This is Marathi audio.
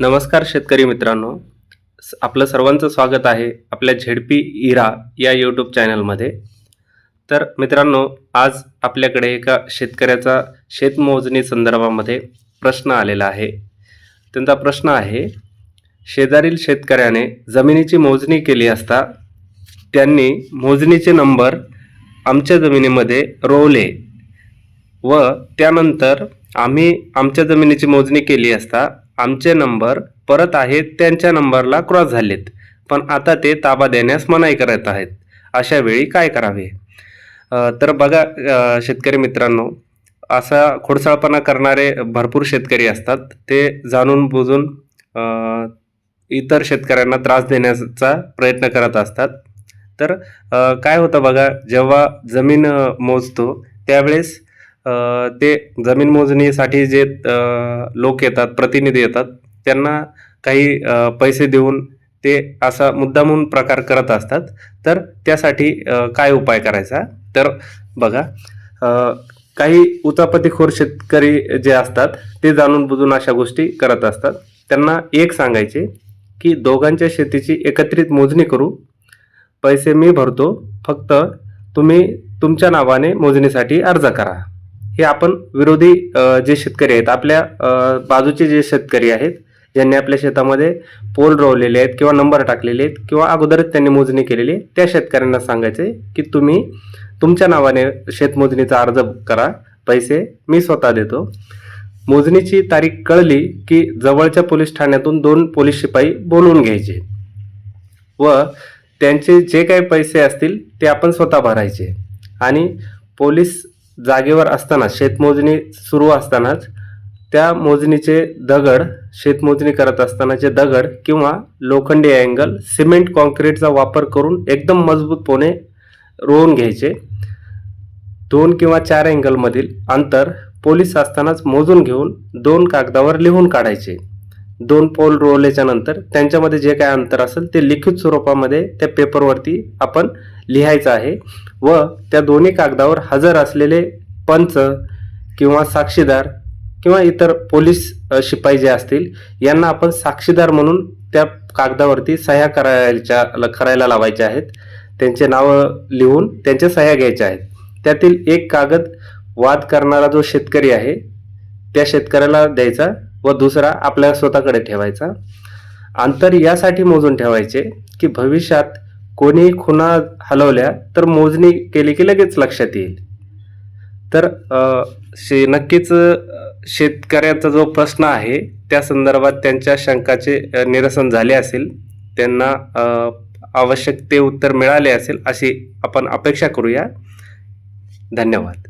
नमस्कार शेतकरी मित्रांनो. स- आपलं सर्वांचं स्वागत आहे आपल्या झेडपी इरा या यूट्यूब चॅनलमध्ये. तर मित्रांनो आज आपल्याकडे एका शेतकऱ्याचा शेतमोजणी संदर्भामध्ये प्रश्न आलेला आहे. त्यांचा प्रश्न आहे शेजारील शेतकऱ्याने जमिनीची मोजणी केली असता त्यांनी मोजणीचे नंबर आमच्या जमिनीमध्ये रोवले व त्यानंतर आम्ही आमच्या जमिनीची मोजणी केली असता आमचे नंबर परत आहेत त्यांच्या नंबरला क्रॉस झालेत. पण आता ते ताबा देण्यास मनाई करत आहेत. अशा वेळी काय करावे? तर बघा शेतकरी मित्रांनो असा खोडसाळपणा करणारे भरपूर शेतकरी असतात. ते जाणून बुजून इतर शेतकऱ्यांना त्रास देण्याचा प्रयत्न करत असतात. तर काय होतं बघा जेव्हा जमीन मोजतो त्यावेळेस ते जमीन मोजणीसाठी जे लोक येतात प्रतिनिधी येतात त्यांना काही पैसे देऊन ते असा मुद्दामून प्रकार करत असतात. तर त्यासाठी काय उपाय करायचा? तर बघा काही उचापतीखोर शेतकरी जे असतात ते जाणून बुजून अशा गोष्टी करत असतात. त्यांना एक सांगायचे की दोघांच्या शेतीची एकत्रित मोजणी करू. पैसे मी भरतो. फक्त तुम्ही तुमच्या नावाने मोजणीसाठी अर्ज करा. हे आपण विरोधी जे शेतकरी आहेत आपल्या बाजूचे जे शेतकरी आहेत ज्यांनी आपल्या शेतामध्ये पोल रोवलेले आहेत किंवा नंबर टाकलेले आहेत किंवा अगोदरच त्यांनी मोजणी केलेली आहे त्या शेतकऱ्यांना सांगायचे की तुम्ही तुमच्या नावाने शेतमोजणीचा अर्ज करा पैसे मी स्वतः देतो. मोजणीची तारीख कळली की जवळच्या पोलीस ठाण्यातून दोन पोलीस शिपाई बोलवून घ्यायचे व त्यांचे जे काही पैसे असतील ते आपण स्वतः भरायचे आणि पोलीस जागेवर असताना शेतमोजणी सुरू असतानाच त्या मोजणीचे दगड शेतमोजणी करत असतानाचे दगड किंवा लोखंडी अँगल सिमेंट कॉन्क्रीटचा वापर करून एकदम मजबूतपणे रोवून घ्यायचे. दोन किंवा चार अँगलमधील अंतर पोलीस असतानाच मोजून घेऊन दोन कागदावर लिहून काढायचे. दोन पोल रोवल्याच्या नंतर त्यांच्यामध्ये जे काय अंतर असेल ते लिखित स्वरूपामध्ये त्या पेपरवरती आपण लिहायचं आहे. व त्या दोन्ही कागदावर हजर असलेले पंच किंवा साक्षीदार किंवा इतर पोलीस शिपाई जे असतील यांना आपण साक्षीदार म्हणून त्या कागदावरती सह्या करायच्या करायला लावायच्या आहेत. त्यांचे नावं लिहून त्यांच्या सह्या घ्यायच्या आहेत. त्यातील एक कागद वाद करणारा जो शेतकरी आहे त्या शेतकऱ्याला द्यायचा व दुसरा आपल्या स्वतःकडे ठेवायचा. अंतर यासाठी मोजून ठेवायचे की भविष्यात कोणी खुणा हलवल्या तर मोजणी केली की लगेच लक्षात येईल. तर शे नक्कीच शेतकऱ्याचा जो प्रश्न आहे त्या संदर्भात त्यांच्या शंकाचे निरसन झाले असेल. त्यांना आवश्यक ते उत्तर मिळाले असेल अशी आपण अपेक्षा करूया. धन्यवाद.